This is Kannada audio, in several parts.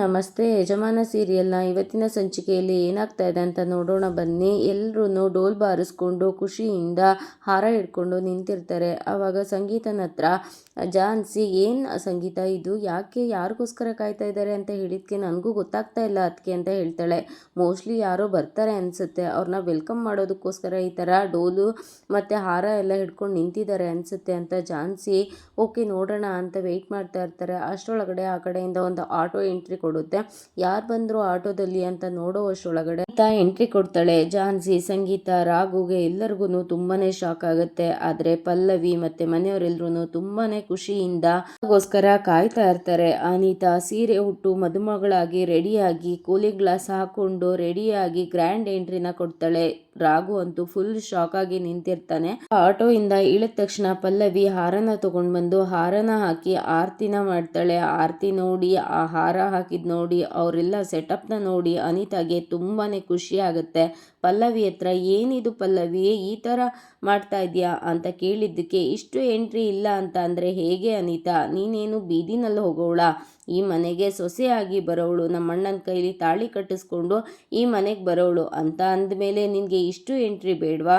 ನಮಸ್ತೆ. ಯಜಮಾನ ಸೀರಿಯಲ್ನ ಇವತ್ತಿನ ಸಂಚಿಕೆಯಲ್ಲಿ ಏನಾಗ್ತಾ ಇದೆ ಅಂತ ನೋಡೋಣ ಬನ್ನಿ. ಎಲ್ಲರೂ ಡೋಲ್ ಬಾರಿಸ್ಕೊಂಡು ಖುಷಿಯಿಂದ ಹಾರ ಹಿಡ್ಕೊಂಡು ನಿಂತಿರ್ತಾರೆ. ಆವಾಗ ಸಂಗೀತನ ಹತ್ರ ಜಾನ್ಸಿ, ಏನು ಸಂಗೀತ ಇದು? ಯಾಕೆ ಯಾರಿಗೋಸ್ಕರ ಕಾಯ್ತಾ ಇದ್ದಾರೆ ಅಂತ ಹೇಳಿದ್ಕೆ ನನಗೂ ಗೊತ್ತಾಗ್ತಾ ಇಲ್ಲ ಅದಕ್ಕೆ ಅಂತ ಹೇಳ್ತಾಳೆ. ಮೋಸ್ಟ್ಲಿ ಯಾರೋ ಬರ್ತಾರೆ ಅನಿಸುತ್ತೆ. ಅವ್ರನ್ನ ವೆಲ್ಕಮ್ ಮಾಡೋದಕ್ಕೋಸ್ಕರ ಈ ಥರ ಡೋಲು ಮತ್ತು ಹಾರ ಎಲ್ಲ ಹಿಡ್ಕೊಂಡು ನಿಂತಿದ್ದಾರೆ ಅನಿಸುತ್ತೆ ಅಂತ ಜಾನ್ಸಿ, ಓಕೆ, ನೋಡೋಣ ಅಂತ ವೆಯ್ಟ್ ಮಾಡ್ತಾ ಇರ್ತಾರೆ. ಅಷ್ಟರೊಳಗಡೆ ಆ ಕಡೆಯಿಂದ ಒಂದು ಆಟೋ ಎಂಟ್ರಿ ಕೊಡುತ್ತೆ. ಯಾರು ಬಂದರು ಆಟೋದಲ್ಲಿ ಅಂತ ನೋಡೋ ಸಂಗೀತ, ಎಂಟ್ರಿ ಕೊಡ್ತಾಳೆ. ಜಾನ್ಸಿ, ಸಂಗೀತ ರಾಘುಗೆ ಎಲ್ಲರಿಗೂ ತುಂಬಾನೇ ಶಾಕ್ ಆಗುತ್ತೆ. ಆದ್ರೆ ಪಲ್ಲವಿ ಮತ್ತೆ ಮನೆಯವರೆಲ್ಲರೂ ತುಂಬಾನೇ ಖುಷಿಯಿಂದ ಗೋಸ್ಕರ ಕಾಯ್ತಾ ಇರ್ತಾರೆ. ಅನಿತಾ ಸೀರೆ ಹುಟ್ಟು ಮದುಮಗಳಾಗಿ ರೆಡಿಯಾಗಿ ಕೂಲಿಂಗ್ ಗ್ಲಾಸ್ ಹಾಕೊಂಡು ರೆಡಿಯಾಗಿ ಗ್ರ್ಯಾಂಡ್ ಎಂಟ್ರಿನ ಕೊಡ್ತಾಳೆ. ರಾಘು ಅಂತೂ ಫುಲ್ ಶಾಕ್ ಆಗಿ ನಿಂತಿರ್ತಾನೆ. ಆಟೋ ಇಂದ ಇಳಿದ ತಕ್ಷಣ ಪಲ್ಲವಿ ಹಾರನ ತಗೊಂಡ್ ಬಂದು ಹಾರನ ಹಾಕಿ ಆರ್ತಿನ ಮಾಡ್ತಾಳೆ. ಆರ್ತಿ ನೋಡಿ, ಆ ಹಾರ ಹಾಕಿದ್ ನೋಡಿ, ಅವರೆಲ್ಲ ಸೆಟಪ್ನ ನೋಡಿ ಅನಿತಾಗೆ ತುಂಬಾನೇ ಖುಷಿ ಆಗುತ್ತೆ. ಪಲ್ಲವಿ ಹತ್ರ, ಏನಿದು ಪಲ್ಲವಿ? ಈ ಥರ ಮಾಡ್ತಾ ಇದೆಯಾ? ಅಂತ ಕೇಳಿದ್ದಕ್ಕೆ, ಇಷ್ಟು ಎಂಟ್ರಿ ಇಲ್ಲ ಅಂತ ಅಂದರೆ ಹೇಗೆ ಅನಿತಾ? ನೀನೇನು ಬೀದಿನಲ್ಲಿ ಹೋಗೋಳ? ಈ ಮನೆಗೆ ಸೊಸೆಯಾಗಿ ಬರೋವಳು ನಮ್ಮಣ್ಣನ ಕೈಲಿ ತಾಳಿ ಕಟ್ಟಿಸ್ಕೊಂಡು ಈ ಮನೆಗೆ ಬರೋವಳು ಅಂತ ಅಂದಮೇಲೆ, ನಿನಗೆ ಇಷ್ಟು ಎಂಟ್ರಿ ಬೇಡವಾ?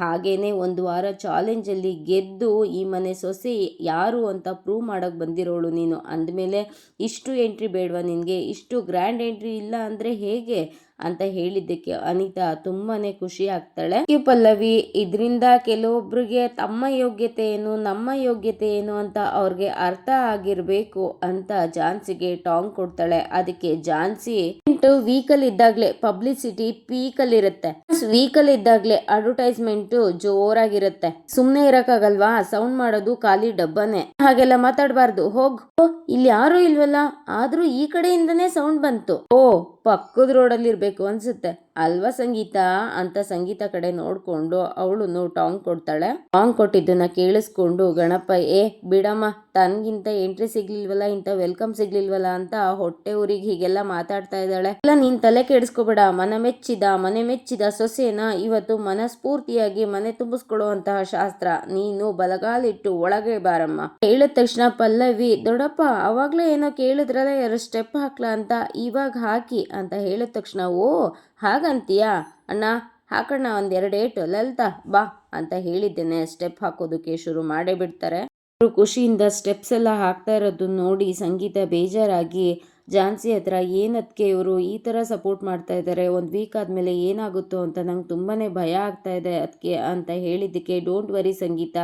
ಹಾಗೇನೆ ಒಂದು ವಾರ ಚಾಲೆಂಜಲ್ಲಿ ಗೆದ್ದು ಈ ಮನೆ ಸೊಸೆ ಯಾರು ಅಂತ ಪ್ರೂವ್ ಮಾಡೋಕ್ಕೆ ಬಂದಿರೋಳು ನೀನು. ಅಂದಮೇಲೆ ಇಷ್ಟು ಎಂಟ್ರಿ ಬೇಡವಾ ನಿನಗೆ? ಇಷ್ಟು ಗ್ರ್ಯಾಂಡ್ ಎಂಟ್ರಿ ಇಲ್ಲ ಅಂದರೆ ಹೇಗೆ ಅಂತ ಹೇಳಿದ್ದಕ್ಕೆ ಅನಿತಾ ತುಂಬಾ ಖುಷಿ ಆಗ್ತಾಳೆ. ಈ ಪಲ್ಲವಿ, ಇದರಿಂದ ಕೆಲವೊಬ್ಬರಿಗೆ ತಮ್ಮ ಯೋಗ್ಯತೆ ಏನು, ನಮ್ಮ ಯೋಗ್ಯತೆ ಏನು ಅಂತ ಅವ್ರಿಗೆ ಅರ್ಥ ಆಗಿರಬೇಕು ಅಂತ ಜಾನ್ಸಿಗೆ ಟಾಂಗ್ ಕೊಡ್ತಾಳೆ. ಅದಕ್ಕೆ ಜಾನ್ಸಿ ವೀಕಲ್ ಇದ್ದಾಗಲೇ ಪಬ್ಲಿಸಿಟಿ ಪೀಕಲ್ ವೀಕಲ್ ಇದ್ದಾಗ್ಲೇ ಅಡ್ವರ್ಟೈಸ್ಮೆಂಟ್ ಜೋರಾಗಿರುತ್ತೆ. ಸುಮ್ನೆ ಇರಕ್ಕಾಗಲ್ವಾ? ಸೌಂಡ್ ಮಾಡೋದು ಖಾಲಿ ಡಬ್ಬನೇ. ಹಾಗೆಲ್ಲ ಮಾತಾಡಬಾರ್ದು. ಹೋಗ್. ಇಲ್ಲಿ ಯಾರು ಇಲ್ವಲ್ಲ? ಆದ್ರೂ ಈ ಕಡೆಯಿಂದನೇ ಸೌಂಡ್ ಬಂತು. ಓ, ಪಕ್ಕದ ರೋಡಲ್ಲಿ ಇರ್ಬೇಕು ಅನ್ಸುತ್ತೆ. ಅಲ್ವಾ ಸಂಗೀತ? ಅಂತ ಸಂಗೀತ ಕಡೆ ನೋಡ್ಕೊಂಡು ಅವಳು ಟಾಂಗ್ ಕೊಡ್ತಾಳೆ. ಟಾಂಗ್ ಕೊಟ್ಟಿದ್ದನ್ನ ಕೇಳಿಸ್ಕೊಂಡು ಗಣಪ, ಏ, ಬಿಡಮ್ಮ, ತನ್ಗಿಂತ ಎಂಟ್ರಿ ಸಿಗ್ಲಿಲ್ವಲ್ಲ ಇಂತ ವೆಲ್ಕಮ್ ಸಿಗ್ಲಿಲ್ವಲ್ಲ ಅಂತ ಹೊಟ್ಟೆ ಊರಿಗೆ ಹೀಗೆಲ್ಲ ಮಾತಾಡ್ತಾ ಇದ್ದಾಳೆ. ಇಲ್ಲ ನೀನ್ ತಲೆ ಕೆಡಿಸ್ಕೋಬೇಡ, ಮನ ಮೆಚ್ಚಿದ, ಮನೆ ಮೆಚ್ಚಿದ ಸೊಸೆನ ಇವತ್ತು ಮನಸ್ಫೂರ್ತಿಯಾಗಿ ಮನೆ ತುಂಬಿಸ್ಕೊಳ್ಳುವಂತಹ ಶಾಸ್ತ್ರ. ನೀನು ಬಲಗಾಲಿಟ್ಟು ಒಳಗೆ ಬಾರಮ್ಮ. ಹೇಳಿದ ತಕ್ಷಣ ಪಲ್ಲವಿ, ದೊಡ್ಡಪ್ಪ, ಅವಾಗ್ಲೇ ಏನೋ ಕೇಳಿದ್ರಲ್ಲ, ಎರಡು ಸ್ಟೆಪ್ ಹಾಕ್ಲಾ ಅಂತ, ಇವಾಗ ಹಾಕಿ ಅಂತ ಹೇಳಿದ ತಕ್ಷಣ, ಓ ಹಾಗಂತೀಯಾ? ಅಣ್ಣ ಹಾಕೋಣ ಒಂದೆರಡು ಏಟು ಲಲಿತಾ, ಬಾ ಅಂತ ಹೇಳಿದ್ದೇನೆ. ಸ್ಟೆಪ್ ಹಾಕೋದಕ್ಕೆ ಶುರು ಮಾಡೇ ಬಿಡ್ತಾರೆ. ಅವರು ಖುಷಿಯಿಂದ ಸ್ಟೆಪ್ಸ್ ಎಲ್ಲ ಹಾಕ್ತಾ ಇರೋದು ನೋಡಿ ಸಂಗೀತ ಬೇಜಾರಾಗಿ ಜಾನ್ಸಿ ಹತ್ರ ಏನದಕ್ಕೆ ಇವರು ಈ ಥರ ಸಪೋರ್ಟ್ ಮಾಡ್ತಾ ಇದ್ದಾರೆ ಒಂದು ವೀಕ್ ಆದಮೇಲೆ ಏನಾಗುತ್ತೋ ಅಂತ ನಂಗೆ ತುಂಬಾ ಭಯ ಆಗ್ತಾ ಇದೆ ಅದಕ್ಕೆ ಅಂತ ಹೇಳಿದ್ದಕ್ಕೆ ಡೋಂಟ್ ವರಿ ಸಂಗೀತ.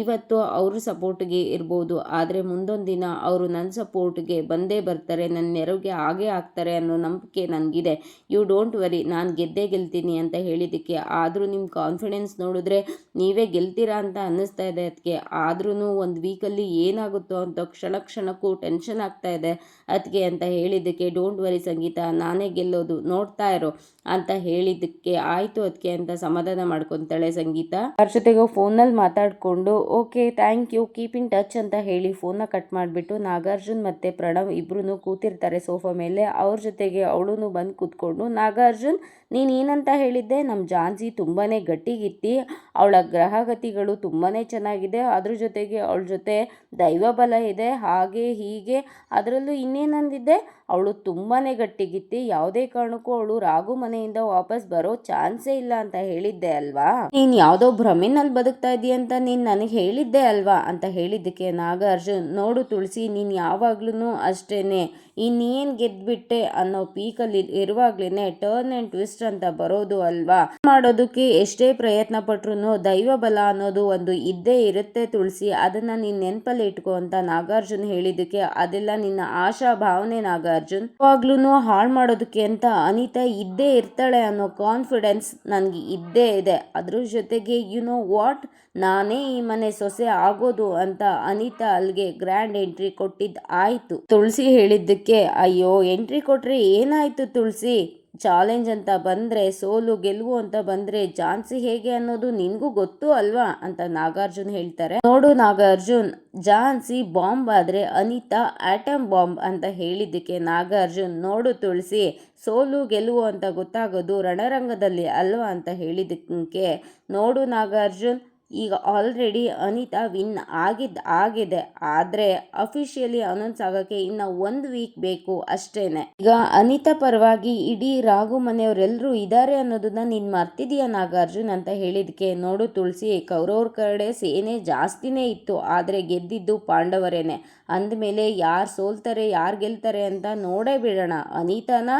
ಇವತ್ತು ಅವ್ರ ಸಪೋರ್ಟ್ಗೆ ಇರ್ಬೋದು. ಆದರೆ ಮುಂದೊಂದು ದಿನ ಅವರು ನನ್ನ ಸಪೋರ್ಟ್ಗೆ ಬಂದೇ ಬರ್ತಾರೆ. ನನ್ನ ನೆರವಿಗೆ ಹಾಗೇ ಆಗ್ತಾರೆ ಅನ್ನೋ ನಂಬಿಕೆ ನನಗಿದೆ. ಯು ಡೋಂಟ್ ವರಿ ನಾನು ಗೆದ್ದೇ ಗೆಲ್ತೀನಿ ಅಂತ ಹೇಳಿದ್ದಕ್ಕೆ. ಆದರೂ ನಿಮ್ಮ ಕಾನ್ಫಿಡೆನ್ಸ್ ನೋಡಿದ್ರೆ ನೀವೇ ಗೆಲ್ತೀರಾ ಅಂತ ಅನ್ನಿಸ್ತಾ ಇದೆ ಅದಕ್ಕೆ ಆದ್ರೂ ಒಂದು ವೀಕಲ್ಲಿ ಏನಾಗುತ್ತೋ ಅಂತ ಕ್ಷಣ ಕ್ಷಣಕ್ಕೂ ಟೆನ್ಷನ್ ಆಗ್ತಾ ಇದೆ ಅದಕ್ಕೆ ಅಂತ ಹೇಳಿದ್ದಕ್ಕೆ ಡೋಂಟ್ ವರಿ ಸಂಗೀತ, ನಾನೇ ಗೆಲ್ಲೋದು, ನೋಡ್ತಾ ಇರೋ ಅಂತ ಹೇಳಿದ್ದಕ್ಕೆ ಆಯಿತು ಅದಕ್ಕೆ ಅಂತ ಸಮಾಧಾನ ಮಾಡ್ಕೊತಾಳೆ ಸಂಗೀತ. ಅವ್ರ ಜೊತೆಗೆ ಫೋನಲ್ಲಿ ಮಾತಾಡಿಕೊಂಡು okay thank you keep in touch ಅಂತ ಹೇಳಿ ಫೋನ್ನ ಕಟ್ ಮಾಡಿಬಿಟ್ಟು ನಾಗಾರ್ಜುನ್ ಮತ್ತು ಪ್ರಣವ್ ಇಬ್ಬರೂ ಕೂತಿರ್ತಾರೆ ಸೋಫಾ ಮೇಲೆ. ಅವ್ರ ಜೊತೆಗೆ ಅವಳು ಬಂದು ಕೂತ್ಕೊಂಡು, ನಾಗಾರ್ಜುನ್ ನೀನು ಏನಂತ ಹೇಳಿದ್ದೆ? ನಮ್ಮ ಜಾನ್ಸಿ ತುಂಬಾ ಗಟ್ಟಿಗಿತ್ತಿ, ಅವಳ ಗ್ರಹಗತಿಗಳು ತುಂಬಾ ಚೆನ್ನಾಗಿದೆ, ಅದ್ರ ಜೊತೆಗೆ ಅವಳ ಜೊತೆ ದೈವ ಬಲ ಇದೆ, ಹಾಗೆ ಹೀಗೆ, ಅದರಲ್ಲೂ ಇನ್ನೇನಂದಿದ್ದೆ? で ಅವಳು ತುಂಬಾ ಗಟ್ಟಿಗಿತ್ತಿ, ಯಾವುದೇ ಕಾರಣಕ್ಕೂ ಅವಳು ರಾಘು ಮನೆಯಿಂದ ವಾಪಸ್ ಬರೋ ಚಾನ್ಸೇ ಇಲ್ಲ ಅಂತ ಹೇಳಿದ್ದೆ ಅಲ್ವಾ? ನೀನು ಯಾವುದೋ ಭ್ರಮೆನಲ್ಲಿ ಬದುಕ್ತಾ ಇದೀಯ ಅಂತ ನೀನು ನನಗೆ ಹೇಳಿದ್ದೆ ಅಲ್ವಾ? ಅಂತ ಹೇಳಿದ್ದಕ್ಕೆ ನಾಗಾರ್ಜುನ್, ನೋಡು ತುಳಸಿ, ನೀನ್ ಯಾವಾಗ್ಲೂ ಅಷ್ಟೇನೆ, ಇನ್ನೇನ್ ಗೆದ್ಬಿಟ್ಟೆ ಅನ್ನೋ ಪೀಕಲ್ಲಿ ಇರುವಾಗ್ಲೇನೆ ಟರ್ನ್ ಅಂಡ್ ಟ್ವಿಸ್ಟ್ ಅಂತ ಬರೋದು ಅಲ್ವಾ? ಮಾಡೋದಕ್ಕೆ ಎಷ್ಟೇ ಪ್ರಯತ್ನ ಪಟ್ರು ದೈವ ಬಲ ಅನ್ನೋದು ಒಂದು ಇದ್ದೇ ಇರುತ್ತೆ ತುಳಸಿ, ಅದನ್ನ ನೀನ್ ನೆನಪಲ್ಲಿ ಇಟ್ಕೋ ಅಂತ ನಾಗಾರ್ಜುನ್ ಹೇಳಿದ್ದಕ್ಕೆ ಅದೆಲ್ಲ ನಿನ್ನ ಆಶಾ ಭಾವನೆ ನಾಗಾರ್ಜುನ್. ಯಾವಾಗ್ಲೂ ಹಾಳು ಮಾಡೋದಕ್ಕೆ ಅಂತ ಅನಿತಾ ಇದ್ದೇ ಇರ್ತಾಳೆ ಅನ್ನೋ ಕಾನ್ಫಿಡೆನ್ಸ್ ನನಗೆ ಇದ್ದೇ ಇದೆ. ಅದ್ರ ಜೊತೆಗೆ ಯು ನೋ ವಾಟ್ ನಾನೇ ಈ ಮನೆ ಸೊಸೆ ಆಗೋದು ಅಂತ ಅನಿತಾ ಅಲ್ಲಿಗೆ ಗ್ರ್ಯಾಂಡ್ ಎಂಟ್ರಿ ಕೊಟ್ಟಿದ್ದು ಆಯಿತು. ತುಳಸಿ ಹೇಳಿದ್ದಕ್ಕೆ, ಅಯ್ಯೋ ಎಂಟ್ರಿ ಕೊಟ್ಟರೆ ಏನಾಯಿತು ತುಳಸಿ? ಚಾಲೆಂಜ್ ಅಂತ ಬಂದರೆ, ಸೋಲು, ಗೆಲುವು ಅಂತ ಬಂದರೆ ಜಾನ್ಸಿ ಹೇಗೆ ಅನ್ನೋದು ನಿನಗೂ ಗೊತ್ತು ಅಲ್ವಾ? ಅಂತ ನಾಗಾರ್ಜುನ್ ಹೇಳ್ತಾರೆ. ನೋಡು ನಾಗಾರ್ಜುನ್ ಜಾನ್ಸಿ ಬಾಂಬ್ ಆದರೆ ಅನಿತಾ ಆಟಮ್ ಬಾಂಬ್ ಅಂತ ಹೇಳಿದ್ದಕ್ಕೆ ನಾಗಾರ್ಜುನ್, ನೋಡು ತುಳಸಿ, ಸೋಲು, ಗೆಲುವು ಅಂತ ಗೊತ್ತಾಗೋದು ರಣರಂಗದಲ್ಲಿ ಅಲ್ವಾ? ಅಂತ ಹೇಳಿದ್ದಕ್ಕೆ ನೋಡು ನಾಗಾರ್ಜುನ್ ಈಗ ಆಲ್ರೆಡಿ ಅನಿತಾ ವಿನ್ ಆಗಿದ್ದು ಆಗಿದೆ. ಆದರೆ ಅಫಿಷಿಯಲಿ ಅನೌನ್ಸ್ ಆಗೋಕ್ಕೆ ಇನ್ನು ಒಂದು ವೀಕ್ ಬೇಕು ಅಷ್ಟೇ ಈಗ ಅನಿತಾ ಪರವಾಗಿ ಇಡೀ ರಾಘು ಮನೆಯವರೆಲ್ಲರೂ ಇದ್ದಾರೆ ಅನ್ನೋದನ್ನ ನೀನು ಮರ್ತಿದೀಯ ನಾಗಾರ್ಜುನ್ ಅಂತ ಹೇಳಿದಕ್ಕೆ ನೋಡು ತುಳಸಿ, ಕೌರವ್ರ ಕಡೆ ಸೇನೆ ಜಾಸ್ತಿನೇ ಇತ್ತು, ಆದರೆ ಗೆದ್ದಿದ್ದು ಪಾಂಡವರೇನೆ. ಅಂದಮೇಲೆ ಯಾರು ಸೋಲ್ತಾರೆ, ಯಾರು ಗೆಲ್ತಾರೆ ಅಂತ ನೋಡೇ ಬಿಡೋಣ. ಅನಿತಾನ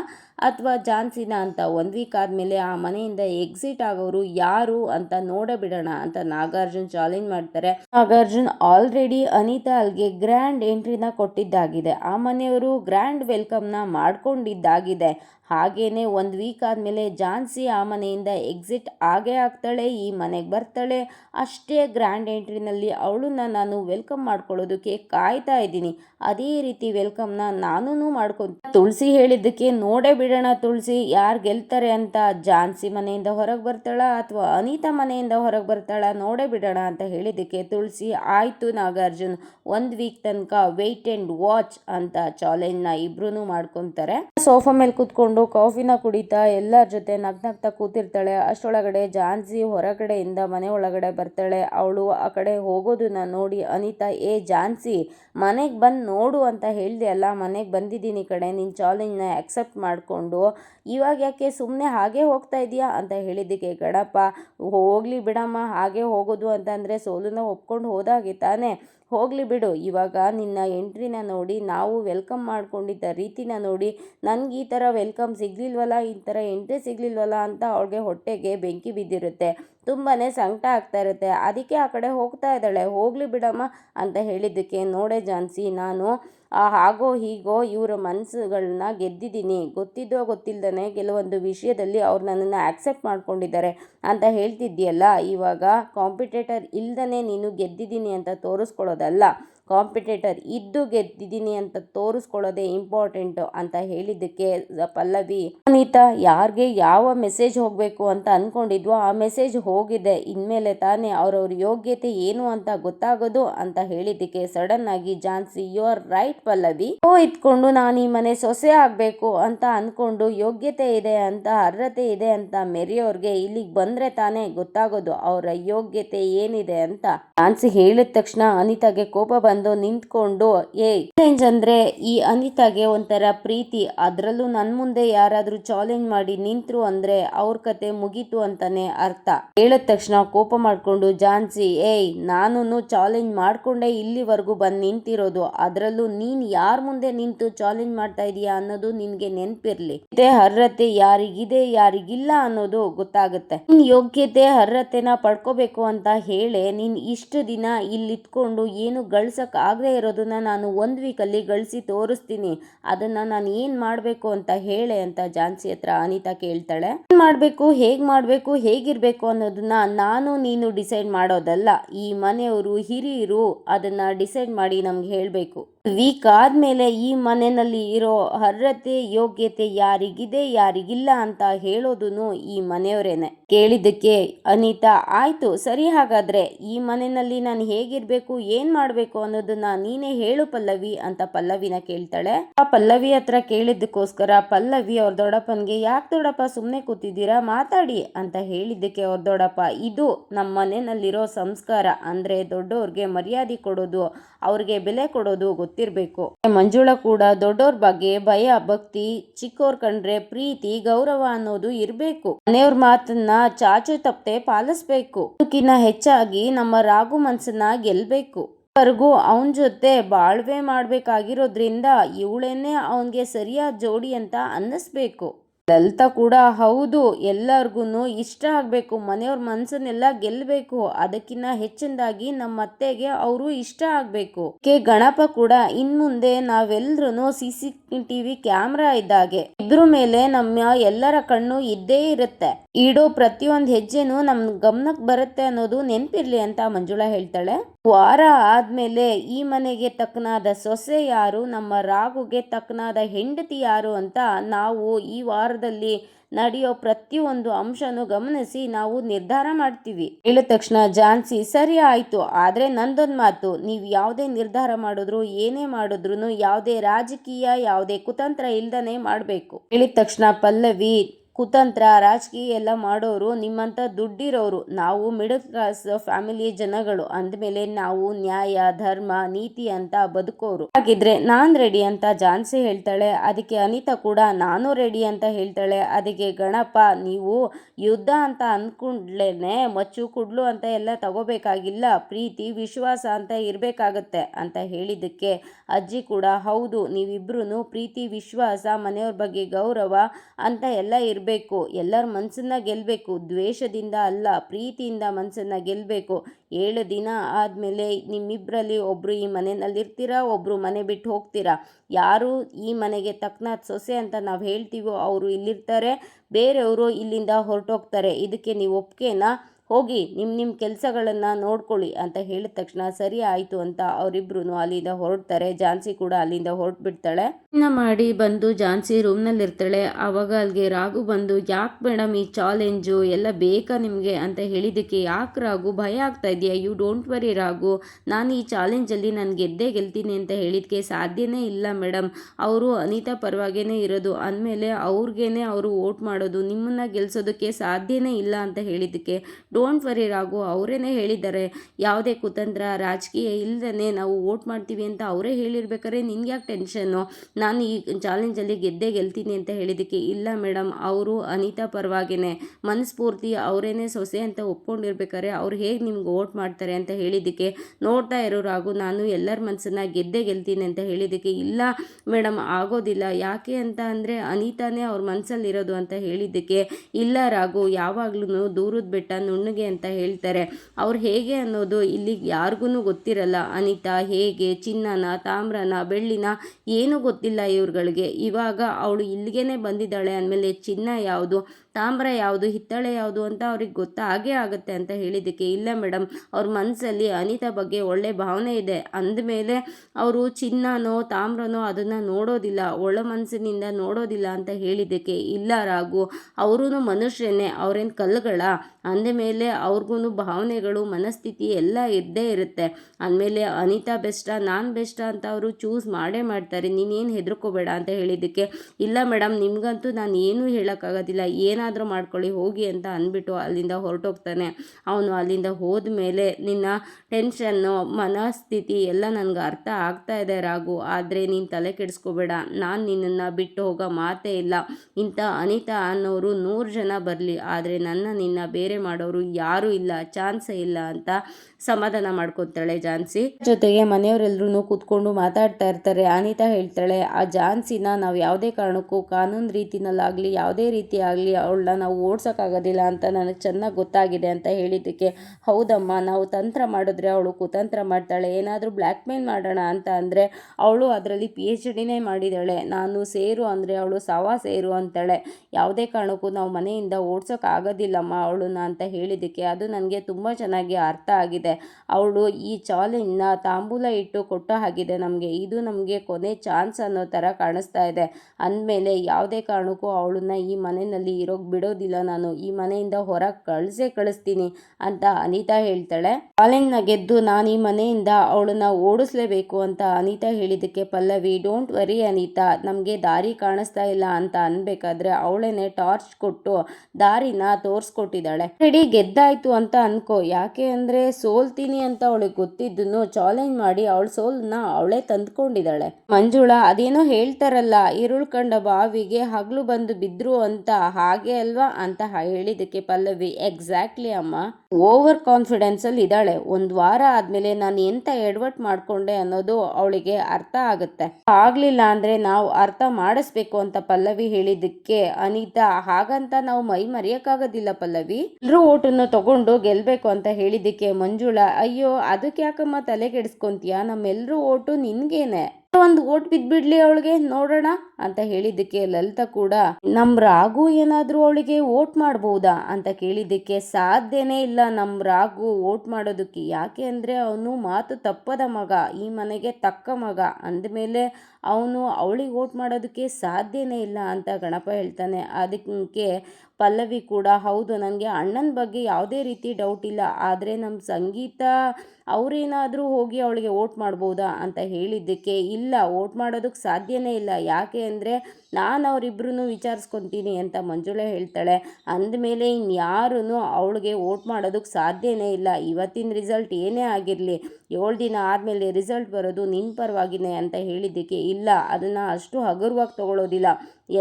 ಅಥವಾ ಜಾನ್ಸಿನ ಅಂತ ಒಂದು ವೀಕ್ ಆದಮೇಲೆ ಆ ಮನೆಯಿಂದ ಎಕ್ಸಿಟ್ ಆಗೋರು ಯಾರು ಅಂತ ನೋಡೇ ಬಿಡೋಣ ಅಂತ ನಾಗಾರ್ಜುನ್ ಚಾಲೆಂಜ್ ಮಾಡ್ತಾರೆ. ನಾಗಾರ್ಜುನ್ ಆಲ್ರೆಡಿ ಅನಿತಾ ಅಲ್ಗೆ ಗ್ರ್ಯಾಂಡ್ ಎಂಟ್ರಿನ ಕೊಟ್ಟಿದ್ದಾಗಿದೆ. ಆ ಮನೆಯವರು ಗ್ರ್ಯಾಂಡ್ ವೆಲ್ಕಮ್ನ ಮಾಡ್ಕೊಂಡಿದ್ದಾಗಿದೆ. ಹಾಗೇನೆ ಒಂದು ವೀಕ್ ಆದಮೇಲೆ ಜಾನ್ಸಿ ಆ ಮನೆಯಿಂದ ಎಕ್ಸಿಟ್ ಆಗೇ ಆಗ್ತಾಳೆ, ಈ ಮನೆಗೆ ಬರ್ತಾಳೆ. ಅಷ್ಟೇ ಗ್ರ್ಯಾಂಡ್ ಎಂಟ್ರಿನಲ್ಲಿ ಅವಳನ್ನ ನಾನು ವೆಲ್ಕಮ್ ಮಾಡ್ಕೊಳ್ಳೋದಕ್ಕೆ ಕಾಯ್ತಾ ಇದ್ದೀನಿ. ಅದೇ ರೀತಿ ವೆಲ್ಕಮ್ನ ನಾನೂ ಮಾಡ್ಕೊತ ತುಳಸಿ ಹೇಳಿದ್ದಕ್ಕೆ ನೋಡೇ ಬಿಡೋಣ ತುಳಸಿ, ಯಾರು ಗೆಲ್ತಾರೆ ಅಂತ? ಜಾನ್ಸಿ ಮನೆಯಿಂದ ಹೊರಗೆ ಬರ್ತಾಳ ಅಥವಾ ಅನಿತಾ ಮನೆಯಿಂದ ಹೊರಗೆ ಬರ್ತಾಳ? ನೋಡೇ ಬಿಡೋಣ ಅಂತ ಹೇಳಿದ್ದಕ್ಕೆ ತುಳಸಿ, ಆಯಿತು ನಾಗಾರ್ಜುನ್, ಒಂದು ವೀಕ್ ತನಕ ವೆಯ್ಟ್ ಆ್ಯಂಡ್ ವಾಚ್ ಅಂತ ಚಾಲೆಂಜ್ನ ಇಬ್ರು ಮಾಡ್ಕೊತಾರೆ. ಸೋಫಾ ಮೇಲೆ ಕೂತ್ಕೊಂಡು ಕಾಫಿನ ಕುಡಿತಾ ಎಲ್ಲರ ಜೊತೆ ನಗ್ನಗ್ತಾ ಕೂತಿರ್ತಾಳೆ. ಅಷ್ಟರೊಳಗಡೆ ಜಾನ್ಸಿ ಹೊರಗಡೆಯಿಂದ ಮನೆ ಒಳಗಡೆ ಬರ್ತಾಳೆ. ಅವಳು ಆ ಕಡೆ ಹೋಗೋದನ್ನ ನೋಡಿ ಅನಿತಾ, ಏ ಜಾನ್ಸಿ, ಮನೆಗೆ ಬಂದು ನೋಡು ಅಂತ ಹೇಳಿದೆ ಅಲ್ಲ, ಮನೆಗೆ ಬಂದಿದ್ದೀನಿ ಕಡೆ ನಿನ್ನ ಚಾಲೆಂಜ್ನ ಆಕ್ಸೆಪ್ಟ್ ಮಾಡಿಕೊಂಡು ಇವಾಗ ಯಾಕೆ ಸುಮ್ಮನೆ ಹಾಗೆ ಹೋಗ್ತಾ ಇದೆಯಾ? ಅಂತ ಹೇಳಿದ್ದಕ್ಕೆ ಗಣಪ ಹೋಗಲಿ ಬಿಡಮ್ಮ, ಹಾಗೆ ಹೋಗೋದು ಅಂತಂದರೆ ಸೋಲನ್ನ ಒಪ್ಕೊಂಡು ಹೋದಾಗೆ ತಾನೇ. ಹೋಗಲಿ ಬಿಡು. ಇವಾಗ ನಿನ್ನ ಎಂಟ್ರಿನ ನೋಡಿ, ನಾವು ವೆಲ್ಕಮ್ ಮಾಡ್ಕೊಂಡಿದ್ದ ರೀತಿನ ನೋಡಿ, ನನಗೆ ಈ ಥರ ವೆಲ್ಕಮ್ ಸಿಗಲಿಲ್ವಲ್ಲ ಈ ಥರ ಎಂಟ್ರಿ ಸಿಗಲಿಲ್ವಲ್ಲ ಅಂತ ಅವಳಿಗೆ ಹೊಟ್ಟೆಗೆ ಬೆಂಕಿ ಬಿದ್ದಿರುತ್ತೆ. ತುಂಬಾ ಸಂಕಟ ಆಗ್ತಾ ಇರುತ್ತೆ. ಅದಕ್ಕೆ ಆ ಕಡೆ ಹೋಗ್ತಾ ಇದ್ದಾಳೆ. ಹೋಗಲಿ ಬಿಡಮ್ಮ ಅಂತ ಹೇಳಿದ್ದಕ್ಕೆ ನೋಡೆ ಜಾನ್ಸಿ. ನಾನು ಹಾಗೋ ಹೀಗೋ ಇವರ ಮನಸ್ಸುಗಳನ್ನ ಗೆದ್ದಿದ್ದೀನಿ. ಗೊತ್ತಿದ್ದೋ ಗೊತ್ತಿಲ್ಲದೇ ಕೆಲವೊಂದು ವಿಷಯದಲ್ಲಿ ಅವ್ರು ನನ್ನನ್ನು ಆಕ್ಸೆಪ್ಟ್ ಮಾಡ್ಕೊಂಡಿದ್ದಾರೆ ಅಂತ ಹೇಳ್ತಿದ್ದೀಯಲ್ಲ. ಇವಾಗ ಕಾಂಪಿಟೇಟರ್ ಇಲ್ಲದೇ ನೀನು ಗೆದ್ದಿದ್ದೀನಿ ಅಂತ ತೋರಿಸ್ಕೊಳ್ಳೋದಲ್ಲ. ಕಾಂಪಿಟೇಟರ್ ಇದ್ದು ಗೆದ್ದಿದ್ದೀನಿ ಅಂತ ತೋರಿಸ್ಕೊಳ್ಳೋದೇ ಇಂಪಾರ್ಟೆಂಟ್ ಅಂತ ಹೇಳಿದ್ದಕ್ಕೆ ಪಲ್ಲವಿ. ಅನಿತಾ, ಯಾರಿಗೆ ಯಾವ ಮೆಸೇಜ್ ಹೋಗಬೇಕು ಅಂತ ಅಂದ್ಕೊಂಡಿದ್ವೋ ಆ ಮೆಸೇಜ್ ಹೋಗಿದೆ. ಇನ್ಮೇಲೆ ತಾನೇ ಅವ್ರವ್ರ ಯೋಗ್ಯತೆ ಏನು ಅಂತ ಗೊತ್ತಾಗೋದು ಅಂತ ಹೇಳಿದ್ದಕ್ಕೆ ಸಡನ್ ಆಗಿ Jhansi you are right Pallavi. ಓ ಇತ್ಕೊಂಡು ನಾನು ಈ ಮನೆ ಸೊಸೆ ಆಗಬೇಕು ಅಂತ ಅಂದ್ಕೊಂಡು ಯೋಗ್ಯತೆ ಇದೆ ಅಂತ, ಅರ್ಹತೆ ಇದೆ ಅಂತ ಮೆರೆಯೋರ್ಗೆ ಇಲ್ಲಿಗೆ ಬಂದರೆ ತಾನೇ ಗೊತ್ತಾಗೋದು ಅವರ ಯೋಗ್ಯತೆ ಏನಿದೆ ಅಂತ. ಜಾನ್ಸಿ ಹೇಳಿದ ತಕ್ಷಣ ಅನಿತಾಗೆ ಕೋಪ ಬಂದು ಬಂದು ನಿಂತ್ಕೊಂಡು ಏ ಚಾಲೆಂಜ್ ಅಂದ್ರೆ ಈ ಅನಿತಾಗೆ ಒಂಥರ ಪ್ರೀತಿ. ಅದ್ರಲ್ಲೂ ನನ್ನ ಮುಂದೆ ಯಾರಾದರೂ ಚಾಲೆಂಜ್ ಮಾಡಿ ನಿಂತ್ರು ಅಂದ್ರೆ ಅವ್ರ ಕತೆ ಮುಗೀತು ಅಂತಾನೆ ಅರ್ಥ. ಹೇಳಿದ ತಕ್ಷಣ ಕೋಪ ಮಾಡ್ಕೊಂಡು ಜಾನ್ಸಿ, ಏಯ್ ನಾನು ಚಾಲೆಂಜ್ ಮಾಡ್ಕೊಂಡೇ ಇಲ್ಲಿವರೆಗೂ ಬಂದು ನಿಂತಿರೋದು. ಅದ್ರಲ್ಲೂ ನೀನ್ ಯಾರ ಮುಂದೆ ನಿಂತು ಚಾಲೆಂಜ್ ಮಾಡ್ತಾ ಇದೀಯಾ ಅನ್ನೋದು ನಿನ್ಗೆ ನೆನ್ಪಿರ್ಲಿ. ಇದೇ ಅರ್ಹತೆ ಯಾರಿಗಿದೆ, ಯಾರಿಗಿಲ್ಲ ಅನ್ನೋದು ಗೊತ್ತಾಗುತ್ತೆ. ನಿನ್ ಯೋಗ್ಯತೆ, ಅರ್ಹತೆನ ಪಡ್ಕೋಬೇಕು ಅಂತ ಹೇಳಿ, ನೀನ್ ಇಷ್ಟು ದಿನ ಇಲ್ಲಿ ಇಟ್ಕೊಂಡು ಏನು ಗಳಿಸಕ್ ಆಗದೆ ಇರೋದನ್ನ ನಾನು ಒಂದು ವೀಕಲ್ಲಿ ಗಳಿಸಿ ತೋರಿಸ್ತೀನಿ. ಅದನ್ನು ನಾನು ಏನು ಮಾಡಬೇಕು ಅಂತ ಹೇಳೆ ಅಂತ ಜಾನ್ಸಿ ಹತ್ರ ಅನಿತಾ ಕೇಳ್ತಾಳೆ. ಏನು ಮಾಡಬೇಕು, ಹೇಗೆ ಮಾಡಬೇಕು, ಹೇಗಿರಬೇಕು ಅನ್ನೋದನ್ನ ನಾನು ನೀನು ಡಿಸೈಡ್ ಮಾಡೋದಲ್ಲ. ಈ ಮನೆಯವರು, ಹಿರಿಯರು ಅದನ್ನು ಡಿಸೈಡ್ ಮಾಡಿ ನಮ್ಗೆ ಹೇಳಬೇಕು. ವೀಕ್ ಆದಮೇಲೆ ಈ ಮನೆಯಲ್ಲಿ ಇರೋ ಅರ್ಹತೆ, ಯೋಗ್ಯತೆ ಯಾರಿಗಿದೆ, ಯಾರಿಗಿಲ್ಲ ಅಂತ ಹೇಳೋದು ಈ ಮನೆಯವರೇನೆ. ಕೇಳಿದ್ದಕ್ಕೆ ಅನಿತಾ, ಆಯ್ತು, ಸರಿ ಹಾಗಾದ್ರೆ ಈ ಮನೆಯಲ್ಲಿ ನಾನು ಹೇಗಿರ್ಬೇಕು, ಏನ್ ಮಾಡಬೇಕು ಅನ್ನೋದನ್ನ ನೀನೇ ಹೇಳು ಪಲ್ಲವಿ, ಅಂತ ಪಲ್ಲವಿನ ಕೇಳ್ತಾಳೆ. ಆ ಪಲ್ಲವಿ ಹತ್ರ ಕೇಳಿದ್ದಕ್ಕೋಸ್ಕರ, ಪಲ್ಲವಿ, ಅವ್ರ ದೊಡ್ಡಪ್ಪನ್ಗೆ ಯಾಕೆ ದೊಡ್ಡಪ್ಪ ಸುಮ್ಮನೆ ಕೂತಿದ್ದೀರಾ, ಮಾತಾಡಿ, ಅಂತ ಹೇಳಿದ್ದಕ್ಕೆ ಅವ್ರ ದೊಡ್ಡಪ್ಪ, ಇದು ನಮ್ಮ ಮನೆಯಲ್ಲಿರೋ ಸಂಸ್ಕಾರ, ಅಂದ್ರೆ ದೊಡ್ಡವ್ರಿಗೆ ಮರ್ಯಾದೆ ಕೊಡೋದು, ಅವ್ರಿಗೆ ಬೆಲೆ ಕೊಡೋದು ಗೊತ್ತಿರಬೇಕು. ಮಂಜುಳ ಕೂಡ ದೊಡ್ಡೋರ್ ಬಗ್ಗೆ ಭಯ, ಭಕ್ತಿ ಚಿಕ್ಕೋರ್ ಕಂಡ್ರೆ ಪ್ರೀತಿ, ಗೌರವ ಅನ್ನೋದು ಇರಬೇಕು. ಮನೆಯವ್ರ ಮಾತನ್ನ ಚಾಚು ತಪ್ಪದೆ ಪಾಲಿಸ್ಬೇಕು. ಅದಕ್ಕಿನ್ನ ಹೆಚ್ಚಾಗಿ ನಮ್ಮ ರಾಗು ಮನ್ಸನ್ನ ಗೆಲ್ಬೇಕು. ವರೆಗೂ ಅವನ ಜೊತೆ ಬಾಳ್ವೆ ಮಾಡ್ಬೇಕಾಗಿರೋದ್ರಿಂದ ಇವಳೇನೆ ಅವನಿಗೆ ಸರಿಯಾದ ಜೋಡಿ ಅಂತ ಅನ್ನಿಸ್ಬೇಕು. ಲಲಿತಾ ಕೂಡ ಹೌದು ಎಲ್ಲರಿಗೂ ಇಷ್ಟ ಆಗಬೇಕು, ಮನೆಯವ್ರ ಮನಸ್ಸನ್ನೆಲ್ಲ ಗೆಲ್ಲಬೇಕು ಅದಕ್ಕಿಂತ ಹೆಚ್ಚಿನದಾಗಿ ನಮ್ಮ ಅತ್ತೆಗೆ ಅವರು ಇಷ್ಟ ಆಗಬೇಕು. ಕೆ. ಗಣಪ ಕೂಡ ಇನ್ಮುಂದೆ ನಾವೆಲ್ಲರೂ ಸಿ ಸಿ ಟಿವಿ ಕ್ಯಾಮ್ರಾ ಇದ್ದಾಗೆ. ಇದ್ರ ಮೇಲೆ ನಮ್ಮ ಎಲ್ಲರ ಕಣ್ಣು ಇದ್ದೇ ಇರುತ್ತೆ. ಇಡೋ ಪ್ರತಿಯೊಂದು ಹೆಜ್ಜೆನೂ ನಮ್ಮ ಗಮನಕ್ಕೆ ಬರುತ್ತೆ ಅನ್ನೋದು ನೆನಪಿರ್ಲಿ ಅಂತ ಮಂಜುಳಾ ಹೇಳ್ತಾಳೆ. ವಾರ ಆದ್ಮೇಲೆ ಈ ಮನೆಗೆ ತಕ್ಕನಾದ ಸೊಸೆ ಯಾರು, ನಮ್ಮ ರಾಗುಗೆ ತಕ್ಕನಾದ ಹೆಂಡತಿ ಯಾರು ಅಂತ ನಾವು ಈ ವಾರದಲ್ಲಿ ನಡೆಯೋ ಪ್ರತಿಯೊಂದು ಅಂಶನೂ ಗಮನಿಸಿ ನಾವು ನಿರ್ಧಾರ ಮಾಡ್ತೀವಿ. ಹೇಳಿದ ತಕ್ಷಣ, ಜಾನ್ಸಿ, ಸರಿ ಆಯಿತು. ಆದರೆ ನಂದೊಂದು ಮಾತು. ನೀವು ಯಾವುದೇ ನಿರ್ಧಾರ ಮಾಡಿದ್ರು, ಏನೇ ಮಾಡಿದ್ರು ಯಾವುದೇ ರಾಜಕೀಯ, ಯಾವುದೇ ಕುತಂತ್ರ ಇಲ್ದನೆ ಮಾಡಬೇಕು. ಹೇಳಿದ ತಕ್ಷಣ, ಪಲ್ಲವಿ ಕುತಂತ್ರ, ರಾಜಕೀಯ ಎಲ್ಲ ಮಾಡೋರು ನಿಮ್ಮಂತ ದುಡ್ಡಿರೋರು. ನಾವು ಮಿಡಲ್ ಕ್ಲಾಸ್ ಫ್ಯಾಮಿಲಿ ಜನಗಳು. ಅಂದಮೇಲೆ ನಾವು ನ್ಯಾಯ, ಧರ್ಮ, ನೀತಿ ಅಂತ ಬದುಕೋರು. ಹಾಗಿದ್ರೆ ನಾನ್ ರೆಡಿ ಅಂತ ಜಾನ್ಸಿ ಹೇಳ್ತಾಳೆ, ಅದಕ್ಕೆ ಅನಿತಾ ಕೂಡ ನಾನು ರೆಡಿ ಅಂತ ಹೇಳ್ತಾಳೆ, ಅದಕ್ಕೆ ಗಣಪ, ನೀವು ಯುದ್ಧ ಅಂತ ಅಂದ್ಕೊಂಡ್ಲೇನೆ ಮಚ್ಚು ಕುಡ್ಲು ಅಂತ ಎಲ್ಲ ತಗೋಬೇಕಾಗಿಲ್ಲ, ಪ್ರೀತಿ, ವಿಶ್ವಾಸ ಅಂತ ಇರಬೇಕಾಗತ್ತೆ ಅಂತ ಹೇಳಿದ್ದಕ್ಕೆ ಅಜ್ಜಿ ಕೂಡ ಹೌದು ನೀವಿಬ್ರು ಪ್ರೀತಿ, ವಿಶ್ವಾಸ, ಮನೆಯವ್ರ ಬಗ್ಗೆ ಗೌರವ ಅಂತ ಎಲ್ಲ ಇರಬೇಕು. ಎಲ್ಲರ ಮನಸ್ಸನ್ನ ಗೆಲ್ಲಬೇಕು ದ್ವೇಷದಿಂದ ಅಲ್ಲ, ಪ್ರೀತಿಯಿಂದ ಮನಸ್ಸನ್ನು ಗೆಲ್ಲಬೇಕು ಏಳು ದಿನ ಆದಮೇಲೆ ನಿಮ್ಮಿಬ್ಬರಲ್ಲಿ ಒಬ್ಬರು ಈ ಮನೆಯಲ್ಲಿರ್ತೀರಾ ಒಬ್ಬರು ಮನೆ ಬಿಟ್ಟು ಹೋಗ್ತೀರಾ? ಯಾರು ಈ ಮನೆಗೆ ತಕ್ಕನಾದ ಸೊಸೆ ಅಂತ ನಾವು ಹೇಳ್ತೀವೋ, ಅವರು ಇಲ್ಲಿರ್ತಾರೆ, ಬೇರೆಯವರು ಇಲ್ಲಿಂದ ಹೊರಟೋಗ್ತಾರೆ. ಇದಕ್ಕೆ ನೀವು ಒಪ್ಗೆನಾ ಹೋಗಿ ನಿಮ್ಮ ನಿಮ್ಮ ಕೆಲಸಗಳನ್ನು ನೋಡ್ಕೊಳ್ಳಿ ಅಂತ ಹೇಳಿದ ತಕ್ಷಣ ಸರಿ ಆಯಿತು ಅಂತ ಅವರಿಬ್ರು ಅಲ್ಲಿಂದ ಹೊರಡ್ತಾರೆ. ಜಾನ್ಸಿ ಕೂಡ ಅಲ್ಲಿಂದ ಹೊರಟ್ಬಿಡ್ತಾಳೆ. ಮಾಡಿ ಬಂದು ಝಾನ್ಸಿ ರೂಮ್ನಲ್ಲಿರ್ತಾಳೆ. ಆವಾಗ ಅಲ್ಲಿಗೆ ರಾಘು ಬಂದು, ಯಾಕೆ ಮೇಡಮ್ ಈ ಚಾಲೆಂಜು? ಎಲ್ಲ ಬೇಕಾ ನಿಮಗೆ? ಅಂತ ಹೇಳಿದ್ದಕ್ಕೆ, ಯಾಕೆ ರಾಘು? ಭಯ ಆಗ್ತಾ ಇದೆಯಾ ಯು ಡೋಂಟ್ ವರಿ ರಾಘು. ನಾನು ಈ ಚಾಲೆಂಜಲ್ಲಿ ನಾನು ಗೆದ್ದೇ ಗೆಲ್ತೀನಿ ಅಂತ ಹೇಳಿದ್ದಕ್ಕೆ ಸಾಧ್ಯನೇ ಇಲ್ಲ ಮೇಡಮ್. ಅವರು ಅನಿತಾ ಪರವಾಗೇ ಇರೋದು. ಅಂದಮೇಲೆ ಅವ್ರಿಗೇನೆ ಅವರು ವೋಟ್ ಮಾಡೋದು. ನಿಮ್ಮನ್ನು ಗೆಲ್ಸೋದಕ್ಕೆ ಸಾಧ್ಯನೇ ಇಲ್ಲ ಅಂತ ಹೇಳಿದ್ದಕ್ಕೆ ಡೋಂಟ್ ವರಿ ರಾಘು ಅವರೇ ಹೇಳಿದ್ದಾರೆ. ಯಾವುದೇ ಕುತಂತ್ರ, ರಾಜಕೀಯ ಇಲ್ಲದೇ ನಾವು ವೋಟ್ ಮಾಡ್ತೀವಿ ಅಂತ ಅವರೇ ಹೇಳಿರ್ಬೇಕಾದ್ರೆ ನಿನ್ಗೆ ಯಾಕೆ ಟೆನ್ಷನ್ನು ನಾನು ಈ ಚಾಲೆಂಜಲ್ಲಿ ಗೆದ್ದೇ ಗೆಲ್ತೀನಿ ಅಂತ ಹೇಳಿದ್ದಕ್ಕೆ ಇಲ್ಲ ಮೇಡಮ್ ಅವರು ಅನಿತಾ ಪರವಾಗಿನೇ. ಮನಸ್ಫೂರ್ತಿ ಅವರೇನೆ ಸೊಸೆ ಅಂತ ಒಪ್ಕೊಂಡಿರ್ಬೇಕಾದ್ರೆ ಅವ್ರು ಹೇಗೆ ನಿಮ್ಗೆ ವೋಟ್ ಮಾಡ್ತಾರೆ ಅಂತ ಹೇಳಿದ್ದಕ್ಕೆ ನೋಡ್ತಾ ಇರೋ ರಾಘು ನಾನು ಎಲ್ಲರ ಮನಸ್ಸನ್ನು ಗೆದ್ದೇ ಗೆಲ್ತೀನಿ ಅಂತ ಹೇಳಿದ್ದಕ್ಕೆ ಇಲ್ಲ ಮೇಡಮ್ ಆಗೋದಿಲ್ಲ. ಯಾಕೆ ಅಂತ ಅಂದರೆ ಅನಿತಾನೇ ಅವ್ರ ಮನಸ್ಸಲ್ಲಿರೋದು ಅಂತ ಹೇಳಿದ್ದಕ್ಕೆ ಇಲ್ಲ ರಾಘು ಯಾವಾಗ್ಲೂ ದೂರದ ಬೆಟ್ಟ ನುಣ್ಣಗೆ ಅಂತ ಹೇಳ್ತಾರೆ. ಅವ್ರು ಹೇಗೆ ಅನ್ನೋದು ಇಲ್ಲಿ ಯಾರಿಗೂ ಗೊತ್ತಿರಲ್ಲ. ಅನಿತಾ ಹೇಗೆ, ಚಿನ್ನನ, ತಾಮ್ರನ, ಬೆಳ್ಳಿನ ಏನೂ ಗೊತ್ತಿಲ್ಲ ಇವ್ರುಗಳಿಗೆ. ಇವಾಗ ಅವಳು ಇಲ್ಲಿಗೇ ಬಂದಿದ್ದಾಳೆ ಅಂದಮೇಲೆ ಚಿನ್ನ ಯಾವುದು? ತಾಮ್ರ ಯಾವುದು, ಹಿತ್ತಾಳೆ ಯಾವುದು ಅಂತ ಅವ್ರಿಗೆ ಗೊತ್ತಾಗೇ ಆಗುತ್ತೆ ಅಂತ ಹೇಳಿದ್ದಕ್ಕೆ ಇಲ್ಲ ಮೇಡಮ್ ಅವ್ರ ಮನಸ್ಸಲ್ಲಿ ಅನಿತಾ ಬಗ್ಗೆ ಒಳ್ಳೆ ಭಾವನೆ ಇದೆ. ಅಂದಮೇಲೆ ಅವರು ಚಿನ್ನನೋ, ತಾಮ್ರನೋ ಅದನ್ನು ನೋಡೋದಿಲ್ಲ, ಒಳ ಮನಸ್ಸಿನಿಂದ ನೋಡೋದಿಲ್ಲ ಅಂತ ಹೇಳಿದ್ದಕ್ಕೆ ಇಲ್ಲ ರಾಗು ಅವರೂ ಮನುಷ್ಯನೇ, ಅವ್ರೇನು ಕಲ್ಲುಗಳ? ಅಂದಮೇಲೆ ಅವ್ರಿಗೂ ಭಾವನೆಗಳು, ಮನಸ್ಥಿತಿ ಎಲ್ಲ ಇದ್ದೇ ಇರುತ್ತೆ. ಅಂದಮೇಲೆ ಅನಿತಾ ಬೆಸ್ಟಾ ನಾನು ಬೆಸ್ಟಾ ಅಂತ ಅವರು ಚೂಸ್ ಮಾಡೇ ಮಾಡ್ತಾರೆ. ನೀನೇನು ಹೆದರ್ಕೋಬೇಡ ಅಂತ ಹೇಳಿದ್ದಕ್ಕೆ ಇಲ್ಲ ಮೇಡಮ್ ನಿಮಗಂತೂ ನಾನು ಏನೂ ಹೇಳೋಕ್ಕಾಗೋದಿಲ್ಲ. ಏನಾದರೂ ಮಾಡ್ಕೊಳ್ಳಿ, ಹೋಗಿ ಅಂತ ಅಂದ್ಬಿಟ್ಟು ಅಲ್ಲಿಂದ ಹೊರಟೋಗ್ತಾನೆ. ಅವನು ಅಲ್ಲಿಂದ ಹೋದ ಮೇಲೆ ನಿನ್ನ ಟೆನ್ಷನ್ನು, ಮನಸ್ಥಿತಿ ಎಲ್ಲ ನನಗೆ ಅರ್ಥ ಆಗ್ತಾ ಇದೆ ರಾಗು ಆದರೆ ನೀನು ತಲೆ ಕೆಡಿಸ್ಕೋಬೇಡ. ನಾನು ನಿನ್ನನ್ನು ಬಿಟ್ಟು ಹೋಗೋ ಮಾತೇ ಇಲ್ಲ. ಇಂಥ ಅನಿತಾ ಅನ್ನೋರು ನೂರು ಜನ ಬರಲಿ, ಆದರೆ ನನ್ನ ನಿನ್ನ ಬೇರೆ ಮಾಡೋರು ಯಾರೂ ಇಲ್ಲ, ಚಾನ್ಸೇ ಇಲ್ಲ ಅಂತ ಸಮಾಧಾನ ಮಾಡ್ಕೊತಾಳೆ ಜಾನ್ಸಿ. ಜೊತೆಗೆ ಮನೆಯವರೆಲ್ಲರೂ ಕೂತ್ಕೊಂಡು ಮಾತಾಡ್ತಾ ಇರ್ತಾರೆ. ಅನಿತಾ ಹೇಳ್ತಾಳೆ, ಆ ಜಾನ್ಸಿನ ನಾವು ಯಾವುದೇ ಕಾರಣಕ್ಕೂ ಕಾನೂನು ರೀತಿನಲ್ಲಾಗಲಿ, ಯಾವುದೇ ರೀತಿ ಆಗಲಿ ಅವಳನ್ನ ನಾವು ಓಡ್ಸೋಕ್ಕಾಗೋದಿಲ್ಲ ಅಂತ ನನಗೆ ಚೆನ್ನಾಗಿ ಗೊತ್ತಾಗಿದೆ ಅಂತ ಹೇಳಿದ್ದಕ್ಕೆ, ಹೌದಮ್ಮ, ನಾವು ತಂತ್ರ ಮಾಡಿದ್ರೆ ಅವಳು ಕುತಂತ್ರ ಮಾಡ್ತಾಳೆ, ಏನಾದರೂ ಬ್ಲ್ಯಾಕ್ ಮೇಲ್ ಮಾಡೋಣ ಅಂತ ಅಂದರೆ ಅವಳು ಅದರಲ್ಲಿ ಪಿ ಎಚ್ ಡಿನೇ ಮಾಡಿದ್ದಾಳೆ, ನಾನು ಸೇರು ಅಂದರೆ ಅವಳು ಸಾವಾ ಸೇರು ಅಂತಾಳೆ, ಯಾವುದೇ ಕಾರಣಕ್ಕೂ ನಾವು ಮನೆಯಿಂದ ಓಡ್ಸೋಕ್ಕಾಗೋದಿಲ್ಲಮ್ಮ ಅವಳನ್ನ ಅಂತ ಹೇಳಿದ್ದಕ್ಕೆ, ಅದು ನನಗೆ ತುಂಬ ಚೆನ್ನಾಗಿ ಅರ್ಥ ಆಗಿದೆ, ಅವಳು ಈ ಚಾಲೆಂಜ್ನ ತಾಂಬೂಲ ಇಟ್ಟು ಕೊಟ್ಟ ಹಾಗಿದೆ ನಮಗೆ, ಇದು ನಮಗೆ ಕೊನೆ ಚಾನ್ಸ್ ಅನ್ನೋ ಥರ ಕಾಣಿಸ್ತಾ ಇದೆ, ಅಂದಮೇಲೆ ಯಾವುದೇ ಕಾರಣಕ್ಕೂ ಅವಳನ್ನ ಈ ಮನೆಯಲ್ಲಿ ಇರೋಕ್ಕೆ ಬಿಡೋದಿಲ್ಲ ನಾನು. ಈ ಮನೆಯಿಂದ ಹೊರಗೆ ಕಳಿಸೇ ಕಳಿಸ್ತೀನಿ ಅಂತ ಅನಿತಾ ಹೇಳ್ತಾಳೆ. ಕಾಲಿನ ಗೆದ್ದು ನಾನು ಈ ಮನೆಯಿಂದ ಅವಳನ್ನ ಓಡಿಸ್ಲೇಬೇಕು ಅಂತ ಅನಿತಾ ಹೇಳಿದ್ದಕ್ಕೆ ಪಲ್ಲವಿ ಡೋಂಟ್ ವರಿ ಅನಿತಾ, ನಮಗೆ ದಾರಿ ಕಾಣಿಸ್ತಾ ಇಲ್ಲ ಅಂತ ಅನ್ಬೇಕಾದ್ರೆ ಅವಳೇನೆ ಟಾರ್ಚ್ ಕೊಟ್ಟು ದಾರಿನ ತೋರಿಸ್ಕೊಟ್ಟಿದ್ದಾಳೆ. ರೆಡಿ ಗೆದ್ದಾಯ್ತು ಅಂತ ಅನ್ಕೋ. ಯಾಕೆ ಅಂದ್ರೆ ಸೋಲ್ತೀನಿ ಅಂತ ಅವಳಿಗೆ ಗೊತ್ತಿದ್ದನ್ನು ಚಾಲೆಂಜ್ ಮಾಡಿ ಅವಳ ಸೋಲ್ನ ಅವಳೇ ತಂದ್ಕೊಂಡಿದ್ದಾಳೆ. ಮಂಜುಳ, ಅದೇನೋ ಹೇಳ್ತಾರಲ್ಲ ಇರುಳ್ಕಂಡ ಬಾವಿಗೆ ಹಗಲು ಬಂದು ಬಿದ್ರು ಅಂತ ಹಾಗೆ ಅಲ್ವಾ ಅಂತ ಹೇಳಿದಕ್ಕೆ ಪಲ್ಲವಿ ಎಕ್ಸಾಕ್ಟ್ಲಿ ಅಮ್ಮ. ಓವರ್ ಕಾನ್ಫಿಡೆನ್ಸ್ ಅಲ್ಲಿ ಇದ್ದಾಳೆ. ಒಂದ್ ವಾರ ಆದ್ಮೇಲೆ ನಾನು ಎಂತ ಎಡ್ವರ್ಟ್ ಮಾಡ್ಕೊಂಡೆ ಅನ್ನೋದು ಅವಳಿಗೆ ಅರ್ಥ ಆಗುತ್ತೆ. ಆಗ್ಲಿಲ್ಲ ಅಂದ್ರೆ ನಾವು ಅರ್ಥ ಮಾಡಿಸ್ಬೇಕು ಅಂತ ಪಲ್ಲವಿ ಹೇಳಿದ್ದಕ್ಕೆ ಅನಿತಾ, ಹಾಗಂತ ನಾವು ಮೈ ಮರೆಯಕ್ಕಾಗೋದಿಲ್ಲ ಪಲ್ಲವಿ. ಎಲ್ರೂ ಓಟನ್ನು ತಗೊಂಡು ಗೆಲ್ಬೇಕು ಅಂತ ಹೇಳಿದಕ್ಕೆ ಮಂಜುಳಾ, ಅಯ್ಯೋ ಅದಕ್ಕೆ ಯಾಕಮ್ಮ ತಲೆ ಕೆಡಿಸ್ಕೊಂತೀಯ ನಮ್ಮೆಲ್ಲರೂ ಓಟು ನಿನ್ಗೇನೆ. ಒಂದು ಓಟ್ ಬಿದ್ಬಿಡ್ಲಿ ಅವಳಿಗೆ, ನೋಡೋಣ ಅಂತ ಹೇಳಿದ್ದಕ್ಕೆ ಲಲಿತಾ ಕೂಡ, ನಮ್ ರಾಘು ಏನಾದ್ರೂ ಅವಳಿಗೆ ಓಟ್ ಮಾಡ್ಬೋದಾ ಅಂತ ಕೇಳಿದ್ದಕ್ಕೆ ಸಾಧ್ಯನೇ ಇಲ್ಲ. ನಮ್ ರಾಘು ಓಟ್ ಮಾಡೋದಕ್ಕೆ ಯಾಕೆ ಅಂದ್ರೆ, ಅವನು ಮಾತು ತಪ್ಪದ ಮಗ, ಈ ಮನೆಗೆ ತಕ್ಕ ಮಗ. ಅಂದಮೇಲೆ ಅವನು ಅವಳಿಗೆ ಓಟ್ ಮಾಡೋದಕ್ಕೆ ಸಾಧ್ಯನೇ ಇಲ್ಲ ಅಂತ ಗಣಪ ಹೇಳ್ತಾನೆ. ಅದಕ್ಕೆ ಪಲ್ಲವಿ ಕೂಡ, ಹೌದು ನನಗೆ ಅಣ್ಣನ ಬಗ್ಗೆ ಯಾವುದೇ ರೀತಿ ಡೌಟ್ ಇಲ್ಲ. ಆದರೆ ನಮ್ಮ ಸಂಗೀತ ಅವರೇನಾದರೂ ಹೋಗಿ ಅವಳಿಗೆ ಓಟ್ ಮಾಡ್ಬೋದಾ? ಅಂತ ಹೇಳಿದ್ದಕ್ಕೆ, ಇಲ್ಲ ಓಟ್ ಮಾಡೋದಕ್ಕೆ ಸಾಧ್ಯನೇ ಇಲ್ಲ. ಯಾಕೆ ಅಂದರೆ ನಾನು ಅವರಿಬ್ಬರೂ ವಿಚಾರಿಸ್ಕೊತೀನಿ ಅಂತ ಮಂಜುಳೆ ಹೇಳ್ತಾಳೆ. ಅಂದಮೇಲೆ ಇನ್ಯಾರೂ ಅವಳಿಗೆ ವೋಟ್ ಮಾಡೋದಕ್ಕೆ ಸಾಧ್ಯನೇ ಇಲ್ಲ. ಇವತ್ತಿನ ರಿಸಲ್ಟ್ ಏನೇ ಆಗಿರಲಿ, ಏಳು ದಿನ ಆದಮೇಲೆ ರಿಸಲ್ಟ್ ಬರೋದು ನಿನ್ನ ಪರವಾಗಿನೇ ಅಂತ ಹೇಳಿದ್ದಕ್ಕೆ ಇಲ್ಲ. ಅದನ್ನು ಅಷ್ಟು ಹಗುರವಾಗಿ ತಗೊಳ್ಳೋದಿಲ್ಲ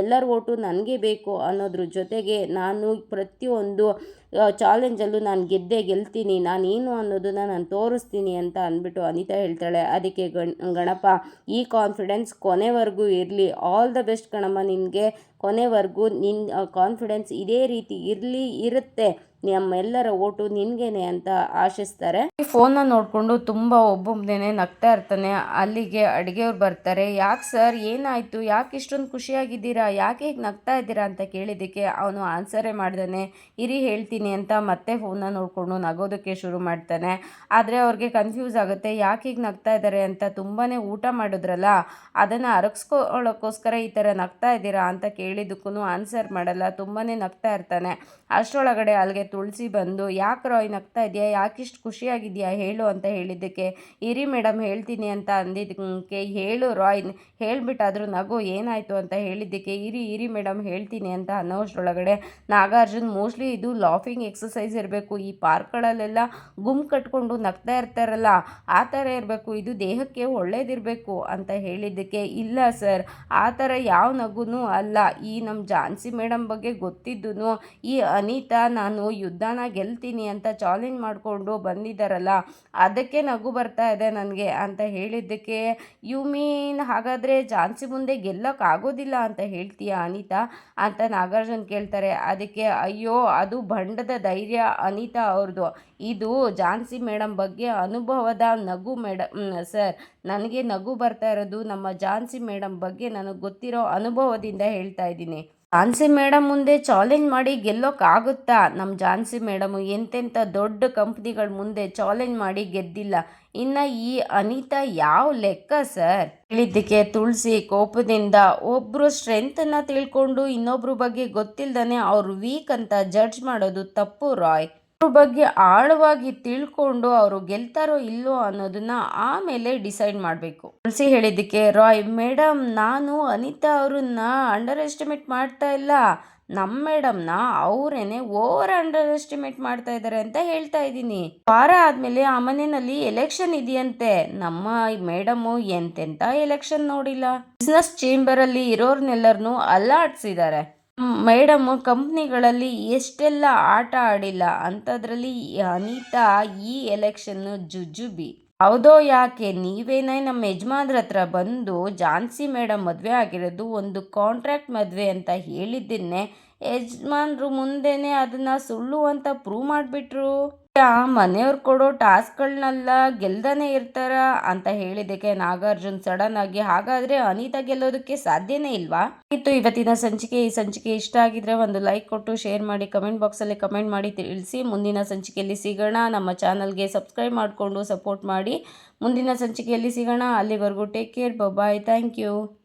ಎಲ್ಲರ ಓಟು ನನಗೆ ಬೇಕು ಅನ್ನೋದ್ರ ಜೊತೆಗೆ ನಾನು ಪ್ರತಿಯೊಂದು ಚಾಲೆಂಜಲ್ಲೂ ನಾನು ಗೆದ್ದೇ ಗೆಲ್ತೀನಿ, ನಾನೇನು ಅನ್ನೋದನ್ನು ನಾನು ತೋರಿಸ್ತೀನಿ ಅಂತ ಅಂದ್ಬಿಟ್ಟು ಅನಿತಾ ಹೇಳ್ತಾಳೆ. ಅದಕ್ಕೆ ಗಣ, ಗಣಪ, ಈ ಕಾನ್ಫಿಡೆನ್ಸ್ ಕೊನೆವರೆಗೂ ಇರಲಿ. ಆಲ್ ದ ಬೆಸ್ಟ್ ಕಣಮ್ಮ ನಿನಗೆ. ಕೊನೆವರೆಗೂ ನಿನ್ನ ಕಾನ್ಫಿಡೆನ್ಸ್ ಇದೇ ರೀತಿ ಇರಲಿ, ಇರುತ್ತೆ. ನಮ್ಮೆಲ್ಲರ ಓಟು ನಿನಗೇನೆ ಅಂತ ಆಶಿಸ್ತಾರೆ. ಈ ಫೋನ್ನ ನೋಡಿಕೊಂಡು ತುಂಬ ಒಬ್ಬೊಬ್ಬನೇ ನಗ್ತಾ ಇರ್ತಾನೆ. ಅಲ್ಲಿಗೆ ಅಡುಗೆಯವ್ರು ಬರ್ತಾರೆ. ಯಾಕೆ ಸರ್? ಏನಾಯಿತು? ಯಾಕೆ ಇಷ್ಟೊಂದು ಖುಷಿಯಾಗಿದ್ದೀರಾ? ಯಾಕೆ ಹೀಗೆ ನಗ್ತಾ ಇದ್ದೀರಾ? ಅಂತ ಕೇಳಿದ್ದಕ್ಕೆ ಅವನು ಆನ್ಸರೇ ಮಾಡ್ದಾನೆ. ಇರಿ ಹೇಳ್ತೀನಿ ಅಂತ ಮತ್ತೆ ಫೋನ್ನ ನೋಡಿಕೊಂಡು ನಗೋದಕ್ಕೆ ಶುರು ಮಾಡ್ತಾನೆ. ಆದರೆ ಅವ್ರಿಗೆ ಕನ್ಫ್ಯೂಸ್ ಆಗುತ್ತೆ, ಯಾಕೆ ಹೀಗೆ ನಗ್ತಾ ಇದ್ದಾರೆ ಅಂತ ತುಂಬಾ ಊಟ ಮಾಡಿದ್ರಲ್ಲ, ಅದನ್ನು ಅರಗಿಸ್ಕೊಳ್ಳೋಕ್ಕೋಸ್ಕರ ಈ ಥರ ನಗ್ತಾ ಇದ್ದೀರಾ ಅಂತ ಕೇಳಿದ್ದಕ್ಕೂ ಆನ್ಸರ್ ಮಾಡಲ್ಲ. ತುಂಬಾ ನಗ್ತಾ ಇರ್ತಾನೆ. ಅಷ್ಟರೊಳಗಡೆ ಅಲ್ಲಿಗೆ ತುಳಸಿ ಬಂದು, ಯಾಕೆ ರಾಯ್ ನಗ್ತಾ ಇದೆಯಾ? ಯಾಕಿಷ್ಟು ಖುಷಿಯಾಗಿದೆಯಾ? ಹೇಳು ಅಂತ ಹೇಳಿದ್ದಕ್ಕೆ, ಇರಿ ಮೇಡಮ್ ಹೇಳ್ತೀನಿ ಅಂತ ಅಂದಿದ್ದಕ್ಕೆ ಹೇಳು ರಾಯ್, ಹೇಳಿಬಿಟ್ಟಾದರೂ ನಗು ಏನಾಯಿತು ಅಂತ ಹೇಳಿದ್ದಕ್ಕೆ, ಇರಿ ಇರಿ ಮೇಡಮ್ ಹೇಳ್ತೀನಿ ಅಂತ ಅನ್ನೋಷ್ಟರೊಳಗಡೆ ನಾಗಾರ್ಜುನ್ ಮೋಸ್ಟ್ಲಿ ಇದು ಲಾಫಿಂಗ್ ಎಕ್ಸಸೈಸ್ ಇರಬೇಕು. ಈ ಪಾರ್ಕ್ಗಳಲ್ಲೆಲ್ಲ ಗುಮ್ ಕಟ್ಕೊಂಡು ನಗ್ತಾ ಇರ್ತಾರಲ್ಲ, ಆ ಥರ ಇರಬೇಕು. ಇದು ದೇಹಕ್ಕೆ ಒಳ್ಳೇದಿರಬೇಕು ಅಂತ ಹೇಳಿದ್ದಕ್ಕೆ, ಇಲ್ಲ ಸರ್, ಆ ಥರ ಯಾವ ನಗುನೂ ಅಲ್ಲ. ಈ ನಮ್ಮ ಝಾನ್ಸಿ ಮೇಡಮ್ ಬಗ್ಗೆ ಗೊತ್ತಿದ್ದು ಈ ಅನಿತಾ ನಾನು ಯುದ್ಧನ ಗೆಲ್ತೀನಿ ಅಂತ ಚಾಲೆಂಜ್ ಮಾಡಿಕೊಂಡು ಬಂದಿದ್ದಾರಲ್ಲ ಅದಕ್ಕೆ ನಗು ಬರ್ತಾ ಇದೆ ನನಗೆ ಅಂತ ಹೇಳಿದ್ದಕ್ಕೆ ಯು ಮೀನ್ ಹಾಗಾದರೆ ಝಾನ್ಸಿ ಮುಂದೆ ಗೆಲ್ಲೋಕ್ಕಾಗೋದಿಲ್ಲ ಅಂತ ಹೇಳ್ತೀಯ ಅನಿತಾ? ಅಂತ ನಾಗಾರ್ಜುನ್ ಕೇಳ್ತಾರೆ. ಅದಕ್ಕೆ, ಅಯ್ಯೋ, ಅದು ಬಂಡದ ಧೈರ್ಯ ಅನಿತಾ ಅವ್ರದ್ದು ಇದು ಝಾನ್ಸಿ ಮೇಡಮ್ ಬಗ್ಗೆ ಅನುಭವದ ನಗು ಮೇಡಮ್ ಸರ್, ನನಗೆ ನಗು ಬರ್ತಾ ಇರೋದು ನಮ್ಮ ಝಾನ್ಸಿ ಮೇಡಮ್ ಬಗ್ಗೆ ನನಗೆ ಗೊತ್ತಿರೋ ಅನುಭವದಿಂದ ಹೇಳ್ತಾ ಇದ್ದೀನಿ. ಝಾನ್ಸಿ ಮೇಡಮ್ ಮುಂದೆ ಚಾಲೆಂಜ್ ಮಾಡಿ ಗೆಲ್ಲೋಕ್ಕಾಗುತ್ತಾ ನಮ್ಮ ಝಾನ್ಸಿ ಮೇಡಮು ಎಂತೆಂಥ ದೊಡ್ಡ ಕಂಪ್ನಿಗಳ ಮುಂದೆ ಚಾಲೆಂಜ್ ಮಾಡಿ ಗೆದ್ದಿಲ್ಲ. ಇನ್ನು ಈ ಅನಿತಾ ಯಾವ ಲೆಕ್ಕ ಸರ್? ಹೇಳಿದ್ದಕ್ಕೆ ತುಳಸಿ ಕೋಪದಿಂದ. ಒಬ್ಬರು ಸ್ಟ್ರೆಂತನ್ನು ತಿಳ್ಕೊಂಡು ಇನ್ನೊಬ್ರ ಬಗ್ಗೆ ಗೊತ್ತಿಲ್ಲದೇ ಅವ್ರು ವೀಕ್ ಅಂತ ಜಡ್ಜ್ ಮಾಡೋದು ತಪ್ಪು, ರಾಯ್. ಅವ್ರ ಬಗ್ಗೆ ಆಳವಾಗಿ ತಿಳ್ಕೊಂಡು ಅವರು ಗೆಲ್ತಾರೋ ಇಲ್ಲೋ ಅನ್ನೋದನ್ನ ಆಮೇಲೆ ಡಿಸೈಡ್ ಮಾಡಬೇಕು. ತುಳಸಿ ಹೇಳಿದ್ದಕ್ಕೆ, ರಾಯ್, ಮೇಡಮ್, ನಾನು ಅನಿತಾ ಅವ್ರನ್ನ ಅಂಡರ್ ಎಸ್ಟಿಮೇಟ್ ಮಾಡ್ತಾ ಇಲ್ಲ. ನಮ್ಮ ಮೇಡಮ್ನ ಅವರೇನೆ ಓವರ್ ಅಂಡರ್ ಎಸ್ಟಿಮೇಟ್ ಮಾಡ್ತಾ ಇದ್ದಾರೆ ಅಂತ ಹೇಳ್ತಾ ಇದ್ದೀನಿ. ವಾರ ಆದ್ಮೇಲೆ ಆ ಮನೆಯಲ್ಲಿ ಎಲೆಕ್ಷನ್ ಇದೆಯಂತೆ. ನಮ್ಮ ಮೇಡಮು ಎಂತೆಂತ ಎಲೆಕ್ಷನ್ ನೋಡಿಲ್ಲ. ಬಿಸ್ನೆಸ್ ಚೇಂಬರ್ ಅಲ್ಲಿ ಇರೋರ್ನೆಲ್ಲರನ್ನು ಅಲ್ಲಾಡ್ಸಿದ್ದಾರೆ. ಮೇಡಮ್, ಕಂಪ್ನಿಗಳಲ್ಲಿ ಎಷ್ಟೆಲ್ಲ ಆಟ ಆಡಿಲ್ಲ ಅಂಥದ್ರಲ್ಲಿ ಅನಿತಾ ಈ ಎಲೆಕ್ಷನ್ನು ಜುಜುಬಿ. ಹೌದೋ ಯಾಕೆ? ನೀವೇನೇ ನಮ್ಮ ಯಜಮಾನ್ರ ಹತ್ರ ಬಂದು ಝಾನ್ಸಿ ಮೇಡಮ್ ಮದುವೆ ಆಗಿರೋದು ಒಂದು ಕಾಂಟ್ರಾಕ್ಟ್ ಮದುವೆ ಅಂತ ಹೇಳಿದ್ದನ್ನೇ ಯಜಮಾನ್ರು ಮುಂದೆನೇ ಅದನ್ನ ಸುಳ್ಳು ಅಂತ ಪ್ರೂವ್ ಮಾಡಿಬಿಟ್ರು. ಮನೆಯವ್ರು ಕೊಡೋ ಟಾಸ್ಕ್ಗಳನ್ನೆಲ್ಲ ಗೆಲ್ದನೇ ಇರ್ತಾರ ಅಂತ ಹೇಳಿದ್ದಕ್ಕೆ ನಾಗಾರ್ಜುನ್ ಸಡನ್ ಆಗಿ, ಹಾಗಾದ್ರೆ ಅನಿತಾ ಗೆಲ್ಲೋದಕ್ಕೆ ಸಾಧ್ಯನೇ ಇಲ್ವಾ? ಇತ್ತು ಇವತ್ತಿನ ಸಂಚಿಕೆ. ಈ ಸಂಚಿಕೆ ಇಷ್ಟ ಆಗಿದ್ರೆ ಒಂದು ಲೈಕ್ ಕೊಟ್ಟು, ಶೇರ್ ಮಾಡಿ, ಕಮೆಂಟ್ ಬಾಕ್ಸಲ್ಲಿ ಕಮೆಂಟ್ ಮಾಡಿ ತಿಳಿಸಿ. ಮುಂದಿನ ಸಂಚಿಕೆಯಲ್ಲಿ ಸಿಗೋಣ. ನಮ್ಮ ಚಾನಲ್ಗೆ ಸಬ್ಸ್ಕ್ರೈಬ್ ಮಾಡಿಕೊಂಡು ಸಪೋರ್ಟ್ ಮಾಡಿ. ಮುಂದಿನ ಸಂಚಿಕೆಯಲ್ಲಿ ಸಿಗೋಣ. ಅಲ್ಲಿವರೆಗೂ take care. Bye thank you.